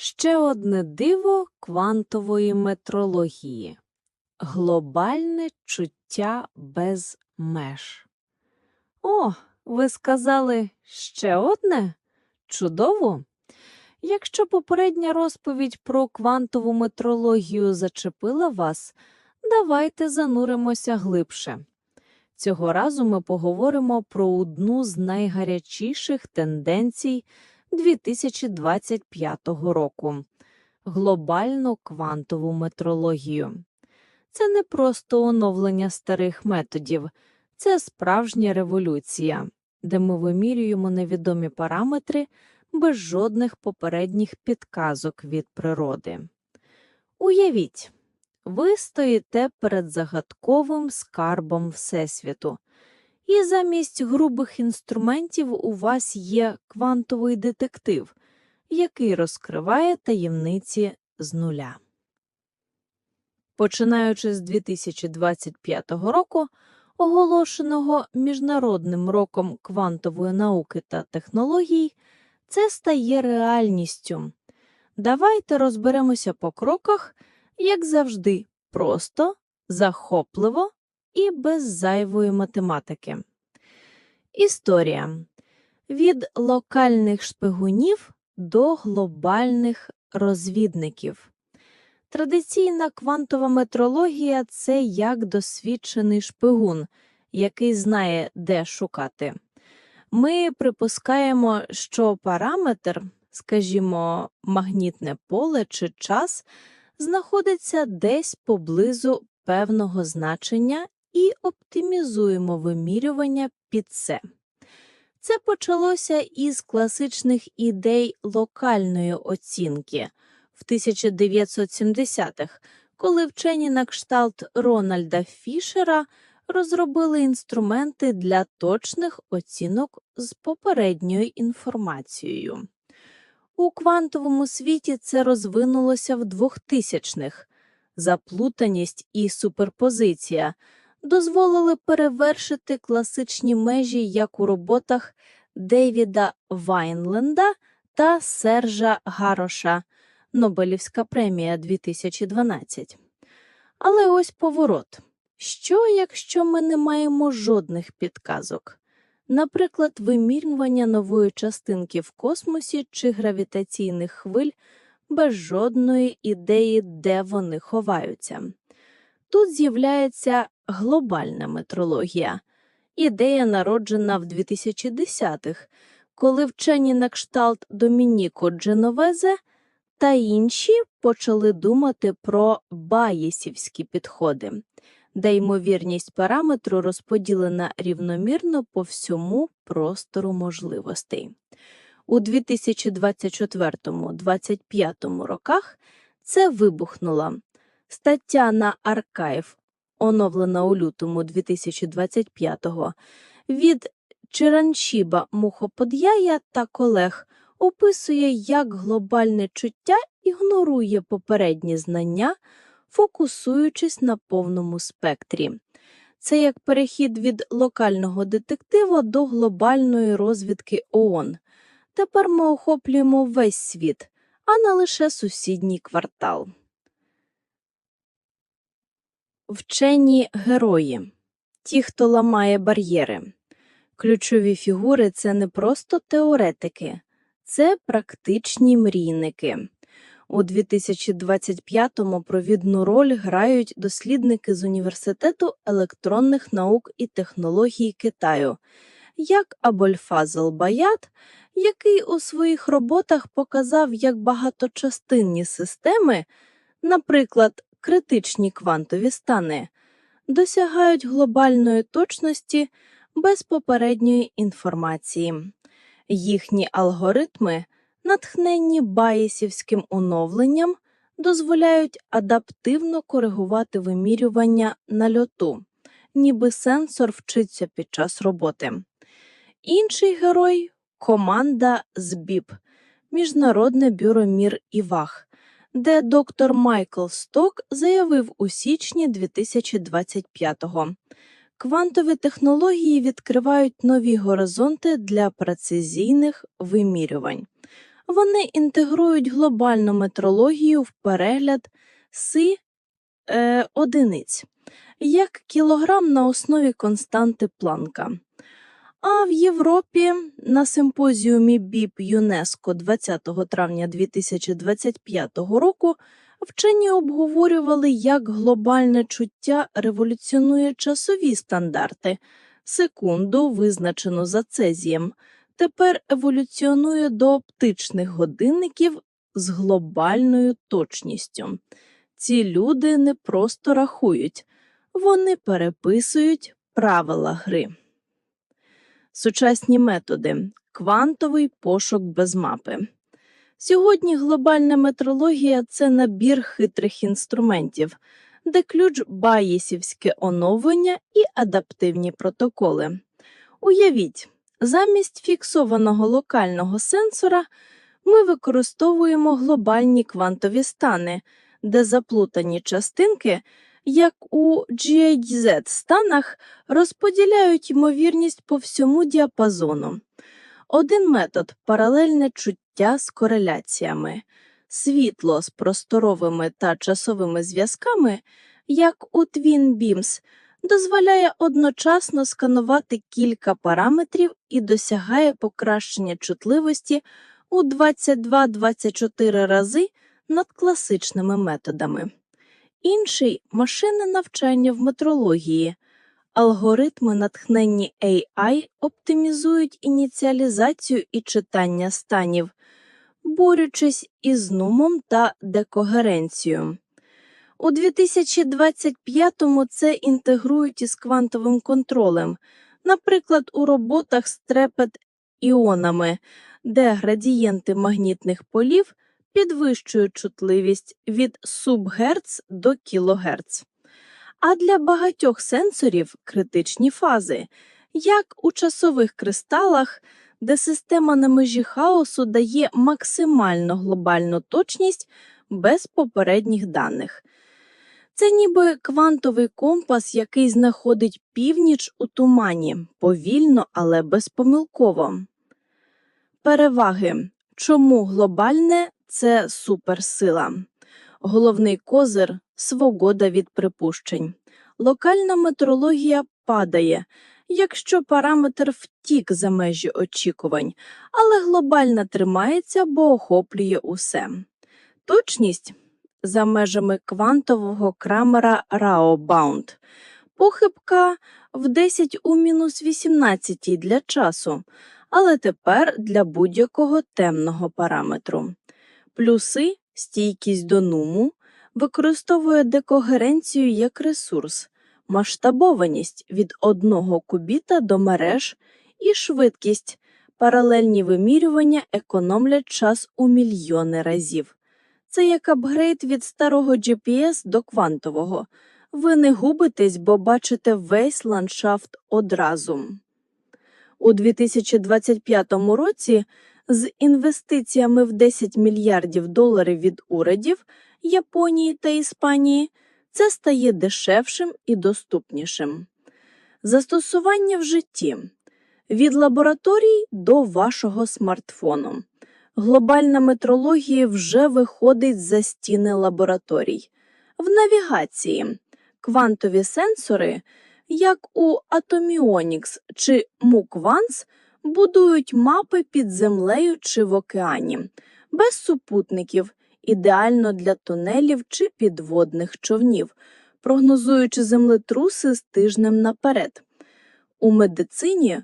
Ще одне диво квантової метрології глобальне чуття без меж. О, ви сказали ще одне? Чудово! Якщо попередня розповідь про квантову метрологію зачепила вас, давайте зануримося глибше. Цього разу ми поговоримо про одну з найгарячіших тенденцій 2025 року глобальну квантову метрологію. Це не просто оновлення старих методів, це справжня революція, де ми вимірюємо невідомі параметри без жодних попередніх підказок від природи. Уявіть, ви стоїте перед загадковим скарбом Всесвіту, і замість грубих інструментів у вас є квантовий детектив, який розкриває таємниці з нуля. Починаючи з 2025 року, оголошеного Міжнародним роком квантової науки та технологій, це стає реальністю. Давайте розберемося по кроках, як завжди, просто, захопливо і без зайвої математики. Історія від локальних шпигунів до глобальних розвідників. Традиційна квантова метрологія це як досвідчений шпигун, який знає, де шукати. Ми припускаємо, що параметр, скажімо, магнітне поле чи час, знаходиться десь поблизу певного значення і оптимізуємо вимірювання під це. Це почалося із класичних ідей локальної оцінки в 1970-х, коли вчені на кшталт Рональда Фішера розробили інструменти для точних оцінок з попередньою інформацією. У квантовому світі це розвинулося в 2000-х. Заплутаність і суперпозиція дозволили перевершити класичні межі як у роботах Дейвіда Вайнленда та Сержа Гароша, Нобелівська премія 2012. Але ось поворот. Що, якщо ми не маємо жодних підказок? Наприклад, вимірювання нової частинки в космосі чи гравітаційних хвиль без жодної ідеї, де вони ховаються. Тут з'являється глобальна метрологія, ідея народжена в 2010-х, коли вчені на кшталт Домініко Дженовезе та інші почали думати про баєсівські підходи, де ймовірність параметру розподілена рівномірно по всьому простору можливостей. У 2024-2025 роках це вибухнуло. Стаття на аркайв, оновлена у лютому 2025-го, від Чираншіба Мухоподяя та колег описує, як глобальне чуття ігнорує попередні знання, фокусуючись на повному спектрі. Це як перехід від локального детектива до глобальної розвідки ООН. Тепер ми охоплюємо весь світ, а не лише сусідній квартал. Вчені герої ті, хто ламає бар'єри. Ключові фігури це не просто теоретики, це практичні мрійники. У 2025-му провідну роль грають дослідники з Університету електронних наук і технологій Китаю, як Абольфазл Баят, який у своїх роботах показав, як багаточастинні системи, наприклад, критичні квантові стани, досягають глобальної точності без попередньої інформації. Їхні алгоритми, натхненні баєсівським оновленням, дозволяють адаптивно коригувати вимірювання на льоту, ніби сенсор вчиться під час роботи. Інший герой команда ЗБІП, Міжнародне бюро мір і ваг, де доктор Майкл Сток заявив у січні 2025-го. Квантові технології відкривають нові горизонти для прецизійних вимірювань. Вони інтегрують глобальну метрологію в перегляд си е, одиниць, як кілограм на основі константи Планка. А в Європі на симпозіумі БІП ЮНЕСКО 20 травня 2025 року вчені обговорювали, як глобальне чуття революціонує часові стандарти. Секунду, визначену за цезієм, тепер еволюціонує до оптичних годинників з глобальною точністю. Ці люди не просто рахують, вони переписують правила гри. Сучасні методи квантовий пошук без мапи. Сьогодні глобальна метрологія це набір хитрих інструментів, де ключ баєсівське оновлення і адаптивні протоколи. Уявіть, замість фіксованого локального сенсора ми використовуємо глобальні квантові стани, де заплутані частинки, як у GHZ станах, розподіляють ймовірність по всьому діапазону. Один метод паралельне чуття з кореляціями, світло з просторовими та часовими зв'язками, як у Twin Beams, дозволяє одночасно сканувати кілька параметрів і досягає покращення чутливості у 22-24 рази над класичними методами. Інший машинне навчання в метрології. Алгоритми, натхненні AI, оптимізують ініціалізацію і читання станів, борючись із нумом та декогеренцією. У 2025-му це інтегрують із квантовим контролем, наприклад, у роботах з трепет іонами, де градієнти магнітних полів підвищують чутливість від субгерц до кілогерц. А для багатьох сенсорів критичні фази, як у часових кристалах, де система на межі хаосу дає максимально глобальну точність без попередніх даних. Це ніби квантовий компас, який знаходить північ у тумані, повільно, але безпомилково. Переваги. Чому глобальне це суперсила? Головний козир свобода від припущень. Локальна метрологія падає, якщо параметр втік за межі очікувань, але глобальна тримається, бо охоплює усе. Точність за межами квантового крамера Rao-bound. Похибка в 10 у мінус 18 для часу, але тепер для будь-якого темного параметру. Плюси стійкість до нуму, використовує декогеренцію як ресурс, масштабованість від одного кубіта до мереж і швидкість. Паралельні вимірювання економлять час у мільйони разів. Це як апгрейд від старого GPS до квантового. Ви не губитесь, бо бачите весь ландшафт одразу. У 2025 році з інвестиціями в 10 мільярдів доларів від урядів Японії та Іспанії це стає дешевшим і доступнішим. Застосування в житті від лабораторій до вашого смартфону. Глобальна метрологія вже виходить за стіни лабораторій. В навігації квантові сенсори, як у Atomionics чи MUKVANS, будують мапи під землею чи в океані, без супутників, ідеально для тунелів чи підводних човнів, прогнозуючи землетруси з тижнем наперед. У медицині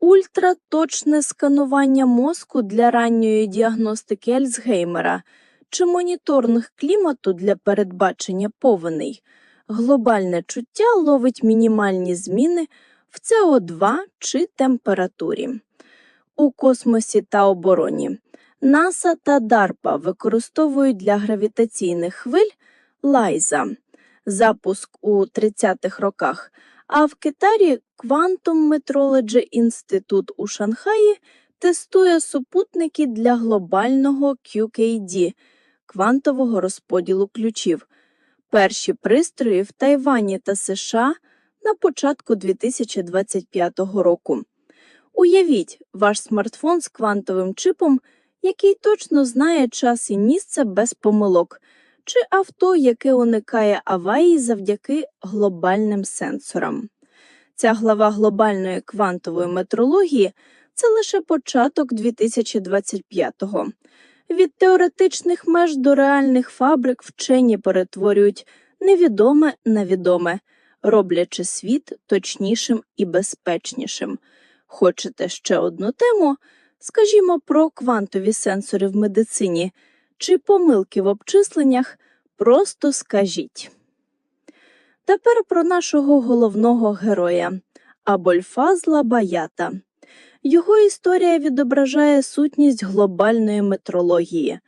ультраточне сканування мозку для ранньої діагностики Альцгеймера чи моніторинг клімату для передбачення повеней. Глобальне чуття ловить мінімальні зміни в СО2 чи температурі. У космосі та обороні НАСА та DARPA використовують для гравітаційних хвиль лайза, запуск у 30-х роках, а в Китарі Quantum Metrology Institute у Шанхаї тестує супутники для глобального QKD квантового розподілу ключів. Перші пристрої в Тайвані та США на початку 2025 року. Уявіть, ваш смартфон з квантовим чипом який точно знає час і місце без помилок, чи авто, яке уникає аварії завдяки глобальним сенсорам. Ця глава глобальної квантової метрології це лише початок 2025-го. Від теоретичних меж до реальних фабрик вчені перетворюють невідоме на відоме, роблячи світ точнішим і безпечнішим. Хочете ще одну тему? Скажімо про квантові сенсори в медицині чи помилки в обчисленнях, просто скажіть. Тепер про нашого головного героя Абольфазла Баята. Його історія відображає сутність глобальної метрології,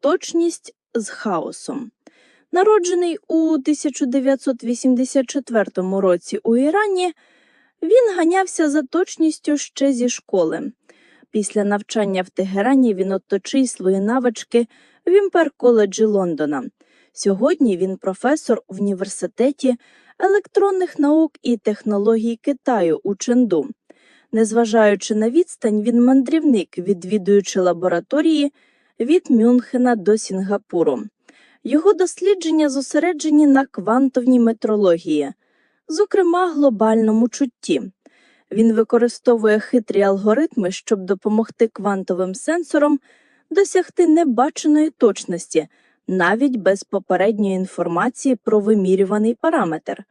точність з хаосом. Народжений у 1984 році у Ірані, він ганявся за точністю ще зі школи. Після навчання в Тегерані він оточив свої навички в імпер коледжі Лондона. Сьогодні він професор в університеті електронних наук і технологій Китаю у Ченду. Незважаючи на відстань, він мандрівник, відвідуючи лабораторії від Мюнхена до Сінгапуру. Його дослідження зосереджені на квантовній метрології, зокрема глобальному чутті. Він використовує хитрі алгоритми, щоб допомогти квантовим сенсорам досягти небаченої точності, навіть без попередньої інформації про вимірюваний параметр.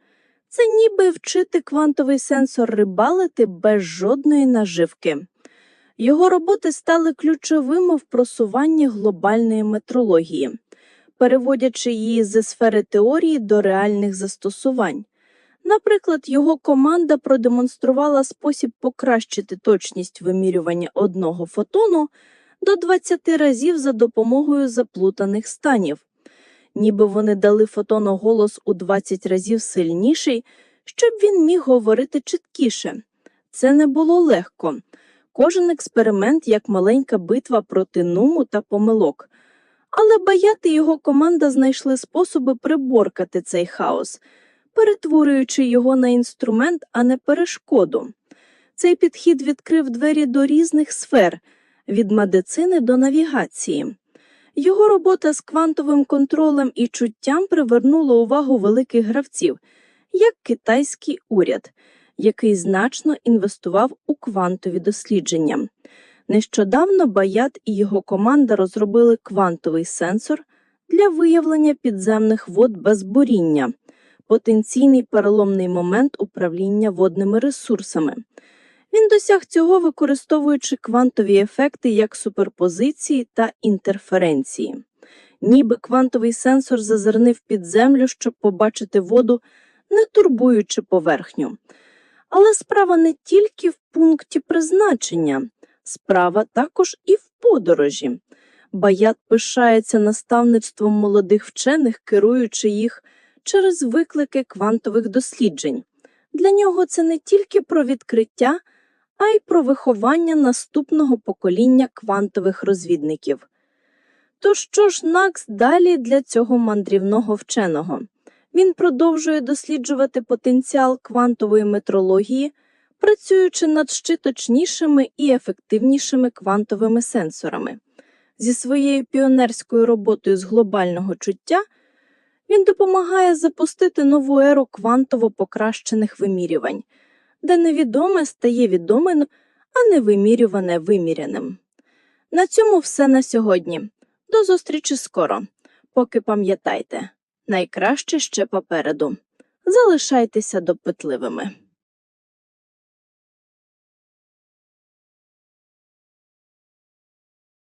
Це ніби вчити квантовий сенсор рибалити без жодної наживки. Його роботи стали ключовими в просуванні глобальної метрології, переводячи її зі сфери теорії до реальних застосувань. Наприклад, його команда продемонструвала спосіб покращити точність вимірювання одного фотону до 20 разів за допомогою заплутаних станів ніби вони дали фотону голос у 20 разів сильніший, щоб він міг говорити чіткіше. Це не було легко. Кожен експеримент як маленька битва проти нуму та помилок. Але Баят і його команда знайшли способи приборкати цей хаос, перетворюючи його на інструмент, а не перешкоду. Цей підхід відкрив двері до різних сфер від медицини до навігації. Його робота з квантовим контролем і чуттям привернула увагу великих гравців, як китайський уряд, який значно інвестував у квантові дослідження. Нещодавно Баят і його команда розробили квантовий сенсор для виявлення підземних вод без буріння, потенційний переломний момент управління водними ресурсами. Він досяг цього, використовуючи квантові ефекти як суперпозиції та інтерференції. Ніби квантовий сенсор зазирнив під землю, щоб побачити воду, не турбуючи поверхню. Але справа не тільки в пункті призначення, справа також і в подорожі. Баят пишається наставництвом молодих вчених, керуючи їх через виклики квантових досліджень. Для нього це не тільки про відкриття а й про виховання наступного покоління квантових розвідників. То що ж НАКС далі для цього мандрівного вченого? Він продовжує досліджувати потенціал квантової метрології, працюючи над ще точнішими і ефективнішими квантовими сенсорами. Зі своєю піонерською роботою з глобального чуття він допомагає запустити нову еру квантово покращених вимірювань де невідоме стає відомим, а невимірюване виміряним. На цьому все на сьогодні. До зустрічі скоро. Поки пам'ятайте, найкраще ще попереду. Залишайтеся допитливими.